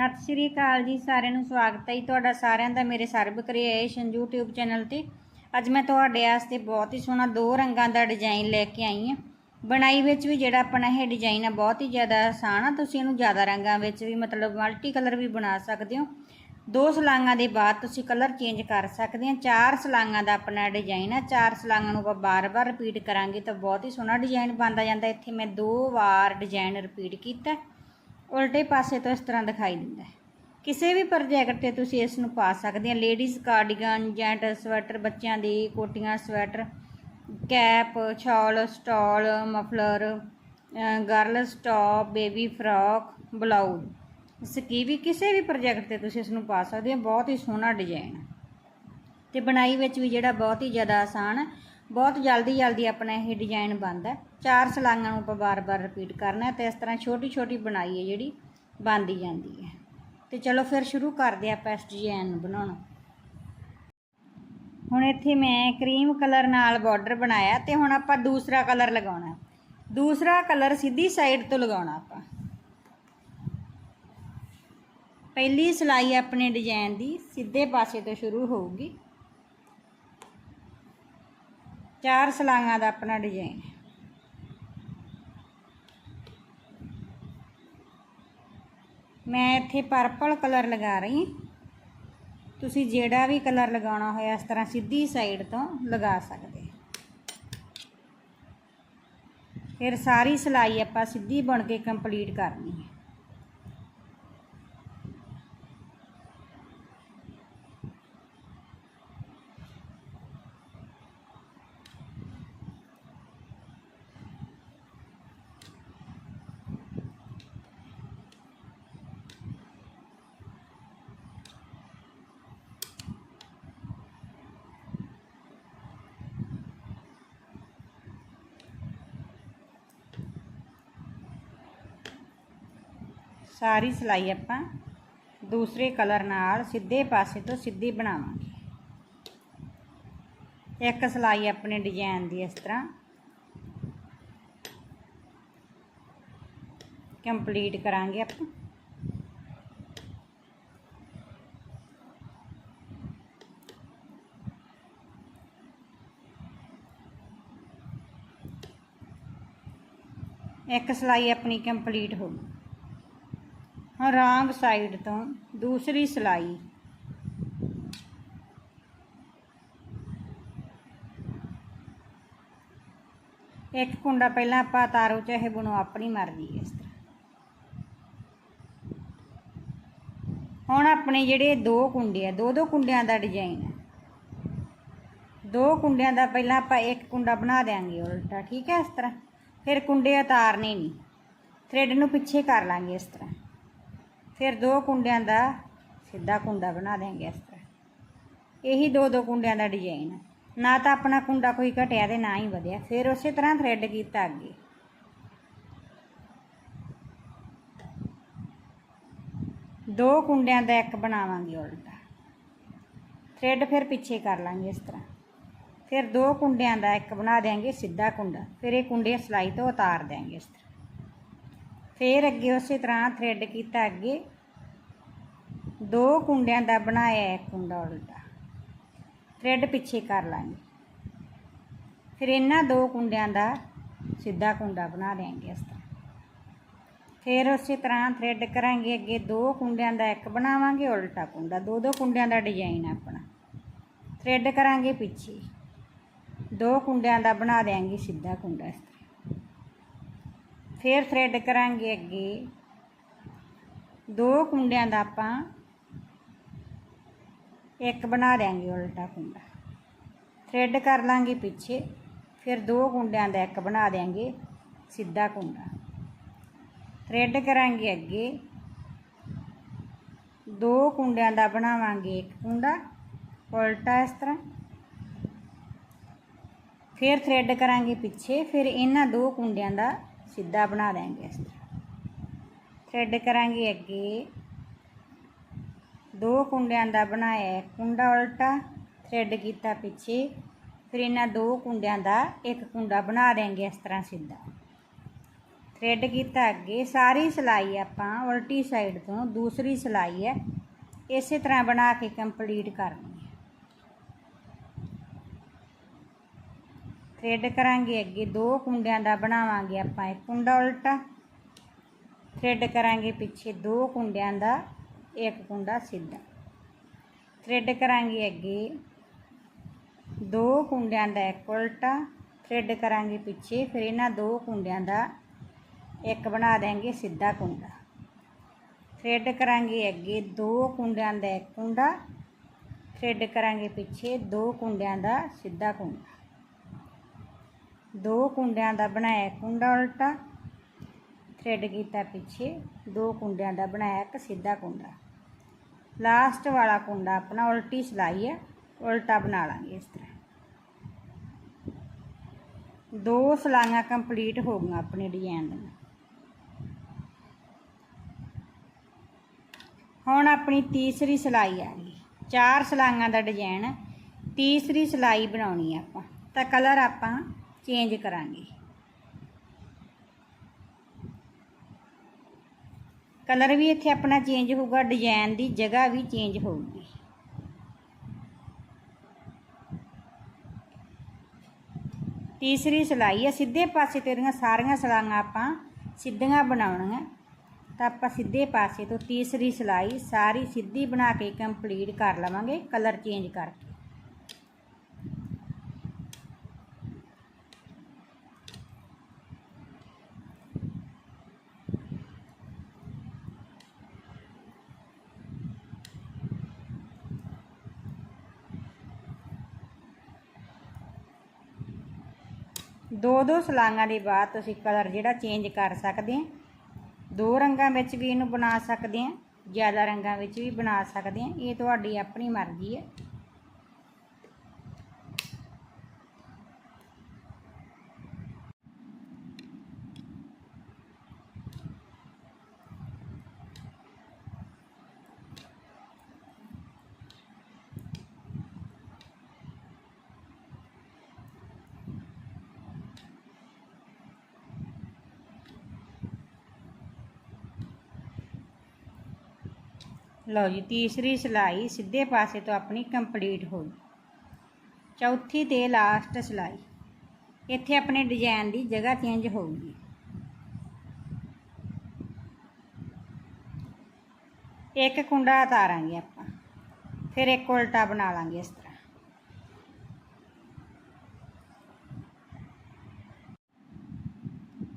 ਸਤਿ ਸ਼੍ਰੀ ਅਕਾਲ ਜੀ, ਸਾਰਿਆਂ ਨੂੰ ਸਵਾਗਤ ਹੈ ਜੀ ਤੁਹਾਡਾ ਸਾਰਿਆਂ ਦਾ ਮੇਰੇ ਸਰਬ ਕ੍ਰੀਏਸ਼ਨ YouTube ਚੈਨਲ ਤੇ। ਅੱਜ ਮੈਂ ਤੁਹਾਡੇ ਵਾਸਤੇ ਬਹੁਤ ਹੀ ਸੋਹਣਾ ਦੋ ਰੰਗਾਂ ਦਾ ਡਿਜ਼ਾਈਨ ਲੈ ਕੇ ਆਈ ਹਾਂ। ਬਣਾਈ ਵਿੱਚ ਵੀ ਜਿਹੜਾ ਆਪਣਾ ਇਹ ਡਿਜ਼ਾਈਨ ਆ, ਬਹੁਤ ਹੀ ਜ਼ਿਆਦਾ ਆਸਾਨ ਆ। ਤੁਸੀਂ ਇਹਨੂੰ ਜ਼ਿਆਦਾ ਰੰਗਾਂ ਵਿੱਚ ਵੀ ਮਤਲਬ ਮਲਟੀ ਕਲਰ ਵੀ ਬਣਾ ਸਕਦੇ ਹੋ। ਦੋ ਸਲਾਂਗਾਂ ਦੇ ਬਾਅਦ ਤੁਸੀਂ ਕਲਰ ਚੇਂਜ ਕਰ ਸਕਦੇ ਆ। ਚਾਰ ਸਲਾਂਗਾਂ ਦਾ ਆਪਣਾ ਡਿਜ਼ਾਈਨ ਆ। ਚਾਰ ਸਲਾਂਗਾਂ ਨੂੰ ਆਪਾਂ ਬਾਰ-ਬਾਰ ਰਿਪੀਟ ਕਰਾਂਗੇ ਤਾਂ ਬਹੁਤ ਹੀ ਸੋਹਣਾ ਡਿਜ਼ਾਈਨ ਬਣਦਾ ਜਾਂਦਾ। ਇੱਥੇ ਮੈਂ ਦੋ ਵਾਰ ਡਿਜ਼ਾਈਨ ਰਿਪੀਟ ਕੀਤਾ। ਉਲਟੇ ਪਾਸੇ ਤੋਂ ਇਸ ਤਰ੍ਹਾਂ ਦਿਖਾਈ ਦਿੰਦਾ ਹੈ। ਕਿਸੇ ਵੀ ਪ੍ਰੋਜੈਕਟ ਤੇ ਤੁਸੀਂ ਇਸ ਨੂੰ ਪਾ ਸਕਦੇ ਹੋ ਲੇਡੀਜ਼ ਕਾਰਡੀਗਨ ਜੈਂਟ ਸਵੈਟਰ, ਬੱਚਿਆਂ ਦੀ ਕੋਟੀਆਂ sweater, cap, shawl, stole, muffler girls top baby frock, blouse. Skivvy ਕਿਸੇ ਵੀ ਪ੍ਰੋਜੈਕਟ ਤੇ ਤੁਸੀਂ ਇਸ ਨੂੰ ਪਾ ਸਕਦੇ ਹੋ ਬਹੁਤ ਹੀ ਸੋਹਣਾ ਡਿਜ਼ਾਈਨ ਹੈ। ਤੇ ਬਣਾਈ ਵਿੱਚ ਵੀ ਜਿਹੜਾ ਬਹੁਤ ਹੀ ਜ਼ਿਆਦਾ ਆਸਾਨ ਬਹੁਤ ਜਲਦੀ ਜਲਦੀ ਆਪਣਾ ਇਹ ਡਿਜ਼ਾਈਨ ਬਣਦਾ ਚਾਰ ਸਲਾਂਗਾਂ ਨੂੰ ਆਪਾਂ ਬਾਰ-ਬਾਰ ਰਿਪੀਟ ਕਰਨਾ ਹੈ ਤੇ ਇਸ ਤਰ੍ਹਾਂ ਛੋਟੀ-ਛੋਟੀ ਬਣਾਈ ਹੈ ਜਿਹੜੀ ਬਣਦੀ ਜਾਂਦੀ ਹੈ। ਤੇ ਚਲੋ ਫਿਰ ਸ਼ੁਰੂ ਕਰਦੇ ਆਪਾਂ ਇਸ ਡਿਜ਼ਾਈਨ ਨੂੰ ਬਣਾਉਣਾ। ਹੁਣ ਇੱਥੇ ਮੈਂ ਕਰੀਮ ਕਲਰ ਨਾਲ ਬਾਰਡਰ ਬਣਾਇਆ ਤੇ ਹੁਣ ਆਪਾਂ ਦੂਸਰਾ ਕਲਰ ਲਗਾਉਣਾ। ਦੂਸਰਾ ਕਲਰ ਸਿੱਧੀ ਸਾਈਡ ਤੋਂ ਲਗਾਉਣਾ ਆਪਾਂ। ਪਹਿਲੀ ਸਿਲਾਈ ਆਪਣੇ ਡਿਜ਼ਾਈਨ ਦੀ ਸਿੱਧੇ ਪਾਸੇ ਤੋਂ ਸ਼ੁਰੂ ਹੋਊਗੀ। ਚਾਰ ਸਲਾਈਆਂ ਦਾ ਆਪਣਾ ਡਿਜ਼ਾਈਨ ਹੈ ਮੈਂ ਇੱਥੇ ਪਰਪਲ ਕਲਰ ਲਗਾ ਰਹੀ ਹਾਂ। ਤੁਸੀਂ ਜਿਹੜਾ ਵੀ ਕਲਰ ਲਗਾਉਣਾ ਹੋਇਆ ਇਸ ਤਰ੍ਹਾਂ ਸਿੱਧੀ ਸਾਈਡ ਤੋਂ ਲਗਾ ਸਕਦੇ ਫਿਰ ਸਾਰੀ ਸਿਲਾਈ ਆਪਾਂ ਸਿੱਧੀ ਬਣ ਕੇ ਕੰਪਲੀਟ ਕਰਨੀ ਹੈ। ਸਾਰੀ ਸਿਲਾਈ ਆਪਾਂ ਦੂਸਰੇ ਕਲਰ ਨਾਲ ਸਿੱਧੇ ਪਾਸੇ ਤੋਂ ਸਿੱਧੀ ਬਣਾਵਾਂਗੇ। ਇੱਕ ਸਿਲਾਈ ਆਪਣੇ ਡਿਜ਼ਾਈਨ ਦੀ ਇਸ ਤਰ੍ਹਾਂ ਕੰਪਲੀਟ ਕਰਾਂਗੇ ਆਪਾਂ। ਇੱਕ ਸਿਲਾਈ ਆਪਣੀ ਕੰਪਲੀਟ ਹੋ ਗਈ। ਰੌਂਗ ਸਾਈਡ ਤੋਂ ਦੂਸਰੀ ਸਿਲਾਈ। ਇੱਕ ਕੁੰਡਾ ਪਹਿਲਾਂ ਆਪਾਂ ਤਾਰੋ ਚਾਹੇ ਬਣੋ, ਆਪਣੀ ਮਰਜ਼ੀ ਇਸ ਤਰ੍ਹਾਂ। ਹੁਣ ਆਪਣੇ ਜਿਹੜੇ ਦੋ ਕੁੰਡੇ ਆ ਦੋ ਦੋ ਕੁੰਡਿਆਂ ਦਾ ਡਿਜ਼ਾਈਨ ਹੈ। ਦੋ ਕੁੰਡਿਆਂ ਦਾ ਪਹਿਲਾਂ ਆਪਾਂ ਇੱਕ ਕੁੰਡਾ ਬਣਾ ਦੇਾਂਗੇ ਉਲਟਾ, ਠੀਕ ਹੈ ਇਸ ਤਰ੍ਹਾਂ। ਫਿਰ ਕੁੰਡੇ ਉਤਾਰਨੇ ਨਹੀਂ। ਥ੍ਰੈਡ ਨੂੰ ਪਿੱਛੇ ਕਰ ਲਾਂਗੇ ਇਸ ਤਰ੍ਹਾਂ। ਫਿਰ ਦੋ ਕੁੰਡਿਆਂ ਦਾ ਸਿੱਧਾ ਕੁੰਡਾ ਬਣਾ ਦੇਾਂਗੇ ਇਸ ਤਰ੍ਹਾਂ। ਇਹੀ ਦੋ ਦੋ ਕੁੰਡਿਆਂ ਦਾ ਡਿਜ਼ਾਈਨ ਨਾ ਤਾਂ ਆਪਣਾ ਕੁੰਡਾ ਕੋਈ ਘਟਿਆ ਤੇ ਨਾ ਹੀ ਵਧਿਆ, ਫਿਰ ਉਸੇ ਤਰ੍ਹਾਂ ਥਰੈਡ ਕੀਤਾ ਅੱਗੇ। ਦੋ ਕੁੰਡਿਆਂ ਦਾ ਇੱਕ ਬਣਾਵਾਂਗੇ ਉਲਟਾ। ਥ੍ਰੈਡ ਫਿਰ ਪਿੱਛੇ ਕਰ ਲਾਂਗੇ ਇਸ ਤਰ੍ਹਾਂ। ਫਿਰ ਦੋ ਕੁੰਡਿਆਂ ਦਾ ਇੱਕ ਬਣਾ ਦੇਾਂਗੇ ਸਿੱਧਾ ਕੁੰਡਾ। ਫਿਰ ਇਹ ਕੁੰਡੇ ਸਲਾਈ ਤੋਂ ਉਤਾਰ ਦੇਾਂਗੇ ਇਸ ਤਰ੍ਹਾਂ। ਫਿਰ ਅੱਗੇ ਉਸੇ ਤਰ੍ਹਾਂ ਥ੍ਰੈਡ ਕੀਤਾ ਅੱਗੇ। ਦੋ ਕੁੰਡਿਆਂ ਦਾ ਬਣਾਇਆ, ਇੱਕ ਕੁੰਡਾ ਉਲਟਾ। ਥ੍ਰੈਡ ਪਿੱਛੇ ਕਰ ਲਾਂਗੇ। ਫਿਰ ਇਹਨਾਂ ਦੋ ਕੁੰਡਿਆਂ ਦਾ ਸਿੱਧਾ ਕੁੰਡਾ ਬਣਾ ਦੇਾਂਗੇ ਇਸ ਤਰ੍ਹਾਂ। ਫਿਰ ਉਸੇ ਤਰ੍ਹਾਂ ਥ੍ਰੈਡ ਕਰਾਂਗੇ ਅੱਗੇ। ਦੋ ਕੁੰਡਿਆਂ ਦਾ ਇੱਕ ਬਣਾਵਾਂਗੇ, ਉਲਟਾ ਕੁੰਡਾ। ਦੋ ਦੋ ਕੁੰਡਿਆਂ ਦਾ ਡਿਜ਼ਾਈਨ ਆਪਣਾ। ਥ੍ਰੈਡ ਕਰਾਂਗੇ ਪਿੱਛੇ। ਦੋ ਕੁੰਡਿਆਂ ਦਾ ਬਣਾ ਦੇਾਂਗੇ ਸਿੱਧਾ ਕੁੰਡਾ ਇਸ ਤਰ੍ਹਾਂ। ਫਿਰ ਥਰੈਡ ਕਰਾਂਗੇ ਅੱਗੇ। ਦੋ ਕੁੰਡਿਆਂ ਦਾ ਆਪਾਂ ਇੱਕ ਬਣਾ ਦੇਾਂਗੇ ਉਲਟਾ ਕੁੰਡਾ। ਥਰੈਡ ਕਰ ਲਾਂਗੇ ਪਿੱਛੇ, ਫਿਰ ਦੋ ਕੁੰਡਿਆਂ ਦਾ ਇੱਕ ਬਣਾ ਦੇਾਂਗੇ ਸਿੱਧਾ ਕੁੰਡਾ। ਥ੍ਰੈਡ ਕਰਾਂਗੇ ਅੱਗੇ। ਦੋ ਕੁੰਡਿਆਂ ਦਾ ਬਣਾਵਾਂਗੇ ਇੱਕ ਕੁੰਡਾ, ਉਲਟਾ ਇਸ ਤਰ੍ਹਾਂ। ਫਿਰ ਥਰੈਡ ਕਰਾਂਗੇ ਪਿੱਛੇ, ਫਿਰ ਇਹਨਾਂ ਦੋ ਕੁੰਡਿਆਂ ਦਾ ਸਿੱਧਾ ਬਣਾ ਦੇਾਂਗੇ ਇਸ ਤਰ੍ਹਾਂ। ਥ੍ਰੈਡ ਕਰਾਂਗੇ ਅੱਗੇ। ਦੋ ਕੁੰਡਿਆਂ ਦਾ ਬਣਾਇਆ ਇੱਕ ਕੁੰਡਾ ਉਲਟਾ ਥ੍ਰੈਡ ਕੀਤਾ ਪਿੱਛੇ। ਫਿਰ ਇਹਨਾਂ ਦੋ ਕੁੰਡਿਆਂ ਦਾ ਇੱਕ ਕੁੰਡਾ ਬਣਾ ਦੇਾਂਗੇ ਇਸ ਤਰ੍ਹਾਂ ਸਿੱਧਾ। ਥ੍ਰੈਡ ਕੀਤਾ ਅੱਗੇ। ਸਾਰੀ ਸਿਲਾਈ ਆਪਾਂ ਉਲਟੀ ਸਾਈਡ ਤੋਂ ਦੂਸਰੀ ਸਿਲਾਈ ਹੈ। ਇਸੇ ਤਰ੍ਹਾਂ ਬਣਾ ਕੇ ਕੰਪਲੀਟ ਕਰਨਾ ਹੈ ਥ੍ਰੈਡ ਕਰਾਂਗੇ, ਅੱਗੇ ਦੋ ਕੁੰਡਿਆਂ ਦਾ ਬਣਾਵਾਂਗੇ ਆਪਾਂ ਇੱਕ ਕੁੰਡਾ ਉਲਟਾ। ਥ੍ਰੈਡ ਕਰਾਂਗੇ ਪਿੱਛੇ ਦੋ ਕੁੰਡਿਆਂ ਦਾ, ਇੱਕ ਕੁੰਡਾ ਸਿੱਧਾ। ਥ੍ਰੈਡ ਕਰਾਂਗੇ ਅੱਗੇ ਦੋ ਕੁੰਡਿਆਂ ਦਾ ਇੱਕ ਉਲਟਾ। ਥ੍ਰੈਡ ਕਰਾਂਗੇ ਪਿੱਛੇ, ਫਿਰ ਇਹਨਾਂ ਦੋ ਕੁੰਡਿਆਂ ਦਾ ਇੱਕ ਬਣਾ ਦੇਾਂਗੇ ਸਿੱਧਾ ਕੁੰਡਾ। ਥਰੈਡ ਕਰਾਂਗੇ ਅੱਗੇ ਦੋ ਕੁੰਡਿਆਂ ਦਾ ਇੱਕ ਕੁੰਡਾ। ਥ੍ਰੈਡ ਕਰਾਂਗੇ ਪਿੱਛੇ ਦੋ ਕੁੰਡਿਆਂ ਦਾ ਸਿੱਧਾ ਕੁੰਡਾ। ਦੋ ਕੁੰਡਿਆਂ ਦਾ ਬਣਾਇਆ ਕੁੰਡਾ ਉਲਟਾ ਥ੍ਰੈਡ ਕੀਤਾ ਪਿੱਛੇ, ਦੋ ਕੁੰਡਿਆਂ ਦਾ ਬਣਾਇਆ ਇੱਕ ਸਿੱਧਾ ਕੁੰਡਾ। ਲਾਸਟ ਵਾਲਾ ਕੁੰਡਾ ਆਪਣਾ ਉਲਟੀ ਸਿਲਾਈ ਹੈ ਉਲਟਾ ਬਣਾ ਲਾਂਗੇ ਇਸ ਤਰ੍ਹਾਂ। ਦੋ ਸਲਾਈਆਂ ਕੰਪਲੀਟ ਹੋ ਗਈਆਂ ਆਪਣੇ ਡਿਜ਼ਾਈਨ ਦੀਆਂ। ਹੁਣ ਆਪਣੀ ਤੀਸਰੀ ਸਿਲਾਈ ਆ ਗਈ। ਚਾਰ ਸਲਾਈਆਂ ਦਾ ਡਿਜ਼ਾਈਨ ਤੀਸਰੀ ਸਿਲਾਈ ਬਣਾਉਣੀ ਆ ਆਪਾਂ। ਤਾਂ ਕਲਰ ਆਪਾਂ ਚੇਂਜ ਕਰਾਂਗੇ। ਕਲਰ ਵੀ ਇੱਥੇ ਆਪਣਾ ਚੇਂਜ ਹੋਊਗਾ, ਡਿਜ਼ਾਈਨ ਦੀ ਜਗ੍ਹਾ ਵੀ ਚੇਂਜ ਹੋਊਗੀ। ਤੀਸਰੀ ਸਿਲਾਈ ਹੈ ਸਿੱਧੇ ਪਾਸੇ ਤੋਂ ਇਹਦੀਆਂ ਸਾਰੀਆਂ ਸਲਾਈਆਂ ਆਪਾਂ ਸਿੱਧੀਆਂ ਬਣਾਉਣੀਆਂ। ਤਾਂ ਆਪਾਂ ਸਿੱਧੇ ਪਾਸੇ ਤੋਂ ਤੀਸਰੀ ਸਿਲਾਈ ਸਾਰੀ ਸਿੱਧੀ ਬਣਾ ਕੇ ਕੰਪਲੀਟ ਕਰ ਲਵਾਂਗੇ, ਕਲਰ ਚੇਂਜ ਕਰਕੇ। ਦੋ ਦੋ ਸਲਾਈਆਂ ਦੇ ਬਾਅਦ ਤੁਸੀਂ ਕਲਰ ਜਿਹੜਾ ਚੇਂਜ ਕਰ ਸਕਦੇ ਆ। ਦੋ ਰੰਗਾਂ ਵਿੱਚ ਵੀ ਇਹਨੂੰ ਬਣਾ ਸਕਦੇ ਆ, ਜ਼ਿਆਦਾ ਰੰਗਾਂ ਵਿੱਚ ਵੀ ਬਣਾ ਸਕਦੇ ਆ। ਇਹ ਤੁਹਾਡੀ ਆਪਣੀ ਮਰਜ਼ੀ ਹੈ ਲਓ ਜੀ, ਤੀਸਰੀ ਸਿਲਾਈ ਸਿੱਧੇ ਪਾਸੇ ਤੋਂ ਆਪਣੀ ਕੰਪਲੀਟ ਹੋ ਚੌਥੀ ਤੇ ਲਾਸਟ ਸਿਲਾਈ। ਇੱਥੇ ਆਪਣੇ ਡਿਜ਼ਾਈਨ ਦੀ ਜਗ੍ਹਾ ਚੇਂਜ ਹੋਊਗੀ ਇੱਕ ਕੁੰਡਾ ਉਤਾਰਾਂਗੇ ਆਪਾਂ, ਫਿਰ ਇੱਕ ਉਲਟਾ ਬਣਾ ਲਾਂਗੇ ਇਸ ਤਰ੍ਹਾਂ।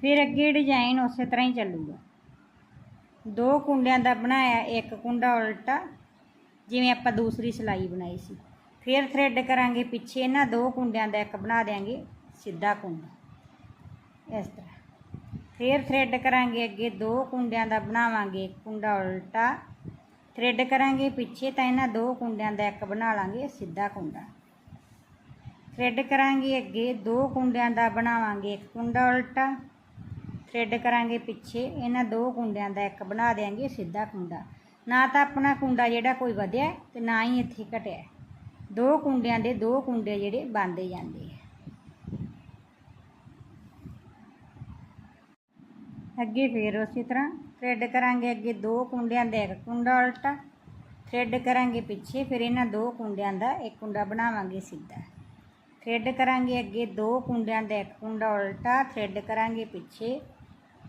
ਫਿਰ ਅੱਗੇ ਡਿਜ਼ਾਈਨ ਉਸੇ ਤਰ੍ਹਾਂ ਹੀ ਚੱਲੂਗਾ। ਦੋ ਕੁੰਡਿਆਂ ਦਾ ਬਣਾਇਆ, ਇੱਕ ਕੁੰਡਾ ਉਲਟਾ, ਜਿਵੇਂ ਆਪਾਂ ਦੂਸਰੀ ਸਿਲਾਈ ਬਣਾਈ ਸੀ। ਫਿਰ ਥ੍ਰੈਡ ਕਰਾਂਗੇ ਪਿੱਛੇ ਇਹਨਾਂ ਦੋ ਕੁੰਡਿਆਂ ਦਾ, ਇੱਕ ਬਣਾ ਦੇਾਂਗੇ ਸਿੱਧਾ ਕੁੰਡਾ। ਇਸ ਤਰ੍ਹਾਂ। ਫਿਰ ਥ੍ਰੈਡ ਕਰਾਂਗੇ ਅੱਗੇ, ਦੋ ਕੁੰਡਿਆਂ ਦਾ ਬਣਾਵਾਂਗੇ, ਇੱਕ ਕੁੰਡਾ ਉਲਟਾ। ਥ੍ਰੈਡ ਕਰਾਂਗੇ ਪਿੱਛੇ ਤਾਂ ਇਹਨਾਂ ਦੋ ਕੁੰਡਿਆਂ ਦਾ, ਇੱਕ ਬਣਾ ਲਾਂਗੇ ਸਿੱਧਾ ਕੁੰਡਾ। ਥ੍ਰੈਡ ਕਰਾਂਗੇ ਅੱਗੇ, ਦੋ ਕੁੰਡਿਆਂ ਦਾ ਬਣਾਵਾਂਗੇ, ਇੱਕ ਕੁੰਡਾ ਉਲਟਾ। ਥ੍ਰੈਡ ਕਰਾਂਗੇ ਪਿੱਛੇ, ਇਹਨਾਂ ਦੋ ਕੁੰਡਿਆਂ ਦਾ ਇੱਕ ਬਣਾ ਦੇਾਂਗੇ ਸਿੱਧਾ ਕੁੰਡਾ। ਨਾ ਤਾਂ ਆਪਣਾ ਕੁੰਡਾ ਜਿਹੜਾ ਕੋਈ ਵਧਿਆ ਤੇ ਨਾ ਹੀ ਇੱਥੇ ਘਟਿਆ। ਦੋ ਕੁੰਡਿਆਂ ਦੇ ਦੋ ਕੁੰਡੇ ਜਿਹੜੇ ਬੰਦੇ ਜਾਂਦੇ ਆ। ਅੱਗੇ ਫੇਰ ਉਸੇ ਤਰ੍ਹਾਂ ਥ੍ਰੈਡ ਕਰਾਂਗੇ ਅੱਗੇ ਦੋ ਕੁੰਡਿਆਂ ਦਾ ਇੱਕ ਕੁੰਡਾ ਉਲਟਾ ਥ੍ਰੈਡ ਕਰਾਂਗੇ ਪਿੱਛੇ, ਫਿਰ ਇਹਨਾਂ ਦੋ ਕੁੰਡਿਆਂ ਦਾ ਇੱਕ ਕੁੰਡਾ ਬਣਾਵਾਂਗੇ ਸਿੱਧਾ। ਥ੍ਰੈਡ ਕਰਾਂਗੇ ਅੱਗੇ ਦੋ ਕੁੰਡਿਆਂ ਦਾ ਇੱਕ ਕੁੰਡਾ ਉਲਟਾ ਥ੍ਰੈਡ ਕਰਾਂਗੇ ਪਿੱਛੇ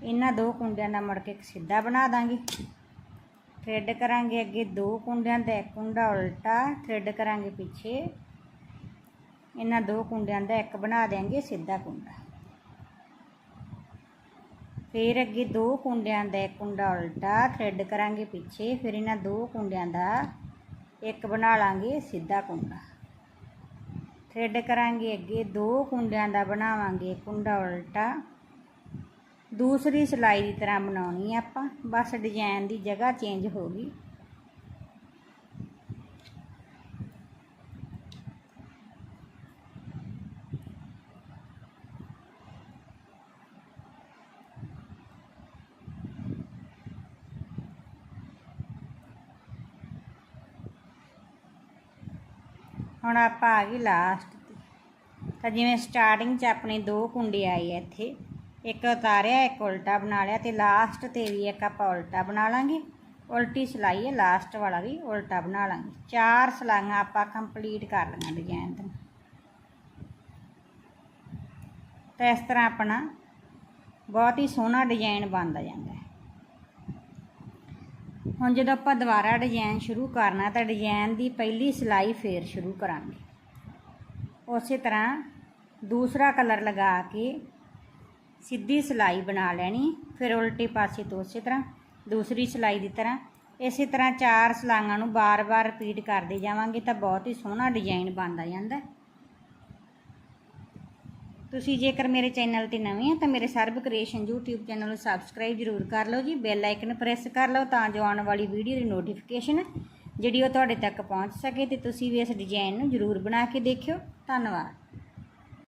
ਇਹਨਾਂ ਦੋ ਕੁੰਡਿਆਂ ਦਾ ਮੁੜ ਕੇ ਇੱਕ ਸਿੱਧਾ ਬਣਾ ਦਾਂਗੇ। ਥ੍ਰੈਡ ਕਰਾਂਗੇ ਅੱਗੇ ਦੋ ਕੁੰਡਿਆਂ ਦਾ, ਇੱਕ ਕੁੰਡਾ ਉਲਟਾ, ਥ੍ਰੈਡ ਕਰਾਂਗੇ ਪਿੱਛੇ। ਇਹਨਾਂ ਦੋ ਕੁੰਡਿਆਂ ਦਾ ਇੱਕ ਬਣਾ ਦੇਾਂਗੇ ਸਿੱਧਾ ਕੁੰਡਾ। ਫਿਰ ਅੱਗੇ ਦੋ ਕੁੰਡਿਆਂ ਦਾ, ਇੱਕ ਕੁੰਡਾ ਉਲਟਾ, ਥ੍ਰੈਡ ਕਰਾਂਗੇ ਪਿੱਛੇ। ਫਿਰ ਇਹਨਾਂ ਦੋ ਕੁੰਡਿਆਂ ਦਾ ਇੱਕ ਬਣਾ ਲਾਂਗੇ, ਸਿੱਧਾ ਕੁੰਡਾ। ਥ੍ਰੈਡ ਕਰਾਂਗੇ ਅੱਗੇ ਦੋ ਕੁੰਡਿਆਂ ਦਾ, ਬਣਾਵਾਂਗੇ ਕੁੰਡਾ ਉਲਟਾ। ਦੂਸਰੀ ਸਿਲਾਈ ਦੀ ਤਰ੍ਹਾਂ ਬਣਾਉਣੀ ਹੈ ਆਪਾਂ। ਬਸ ਡਿਜ਼ਾਈਨ ਦੀ ਜਗ੍ਹਾ ਚੇਂਜ ਹੋ ਗਈ। ਹੁਣ ਆਪਾਂ ਆ ਗਏ ਲਾਸਟ ਤੇ। ਤਾਂ ਜਿਵੇਂ ਸਟਾਰਟਿੰਗ 'ਚ ਆਪਣੇ ਦੋ ਕੁੰਡੇ ਆਏ ਇੱਥੇ। ਇੱਕ ਉਤਾਰਿਆ, ਇੱਕ ਉਲਟਾ ਬਣਾ ਲਿਆ ਤੇ ਲਾਸਟ ਤੇ ਵੀ ਇੱਕ ਆਪਾਂ ਉਲਟਾ ਬਣਾ ਲਾਂਗੇ। ਉਲਟੀ ਸਿਲਾਈ ਹੈ ਲਾਸਟ ਵਾਲਾ ਵੀ ਉਲਟਾ ਬਣਾ ਲਾਂਗੇ। ਚਾਰ ਸਲਾਈਆਂ ਆਪਾਂ ਕੰਪਲੀਟ ਕਰ ਲਈਆਂ ਡਿਜ਼ਾਈਨ ਦੀਆਂ ਤਾਂ ਇਸ ਤਰ੍ਹਾਂ ਆਪਣਾ ਬਹੁਤ ਹੀ ਸੋਹਣਾ ਡਿਜ਼ਾਈਨ ਬਣਦਾ ਜਾਂਦਾ ਹੈ। ਹੁਣ ਜਦੋਂ ਆਪਾਂ ਦੁਬਾਰਾ ਡਿਜ਼ਾਈਨ ਸ਼ੁਰੂ ਕਰਨਾ ਤਾਂ ਡਿਜ਼ਾਈਨ ਦੀ ਪਹਿਲੀ ਸਿਲਾਈ ਫੇਰ ਸ਼ੁਰੂ ਕਰਾਂਗੇ। ਉਸੇ ਤਰ੍ਹਾਂ ਦੂਸਰਾ ਕਲਰ ਲਗਾ ਕੇ ਸਿੱਧੀ ਸਿਲਾਈ ਬਣਾ ਲੈਣੀ, ਫਿਰ ਉਲਟੇ ਪਾਸੇ ਤੋਂ ਉਸੇ ਤਰ੍ਹਾਂ, ਦੂਸਰੀ ਸਿਲਾਈ ਦੀ ਤਰ੍ਹਾਂ। ਇਸੇ ਤਰ੍ਹਾਂ ਚਾਰ ਸਲਾਈਆਂ ਨੂੰ ਬਾਰ-ਬਾਰ ਰਿਪੀਟ ਕਰਦੇ ਜਾਵਾਂਗੇ ਤਾਂ ਬਹੁਤ ਹੀ ਸੋਹਣਾ ਡਿਜ਼ਾਈਨ ਬਣਦਾ ਜਾਂਦਾ। ਤੁਸੀਂ ਜੇਕਰ ਮੇਰੇ ਚੈਨਲ ਤੇ ਨਵੇਂ ਆ ਤਾਂ ਮੇਰੇ ਸਰਬ ਕ੍ਰੀਏਸ਼ਨ YouTube ਚੈਨਲ ਨੂੰ ਸਬਸਕ੍ਰਾਈਬ ਜ਼ਰੂਰ ਕਰ ਲਓ ਜੀ ਬੈਲ ਆਈਕਨ ਪ੍ਰੈਸ ਕਰ ਲਓ ਤਾਂ ਜੋ ਆਉਣ ਵਾਲੀ ਵੀਡੀਓ ਦੀ ਨੋਟੀਫਿਕੇਸ਼ਨ ਜਿਹੜੀ ਉਹ ਤੁਹਾਡੇ ਤੱਕ ਪਹੁੰਚ ਸਕੇ ਤੇ ਤੁਸੀਂ ਵੀ ਇਸ ਡਿਜ਼ਾਈਨ ਨੂੰ ਜ਼ਰੂਰ ਬਣਾ ਕੇ ਦੇਖਿਓ। ਧੰਨਵਾਦ।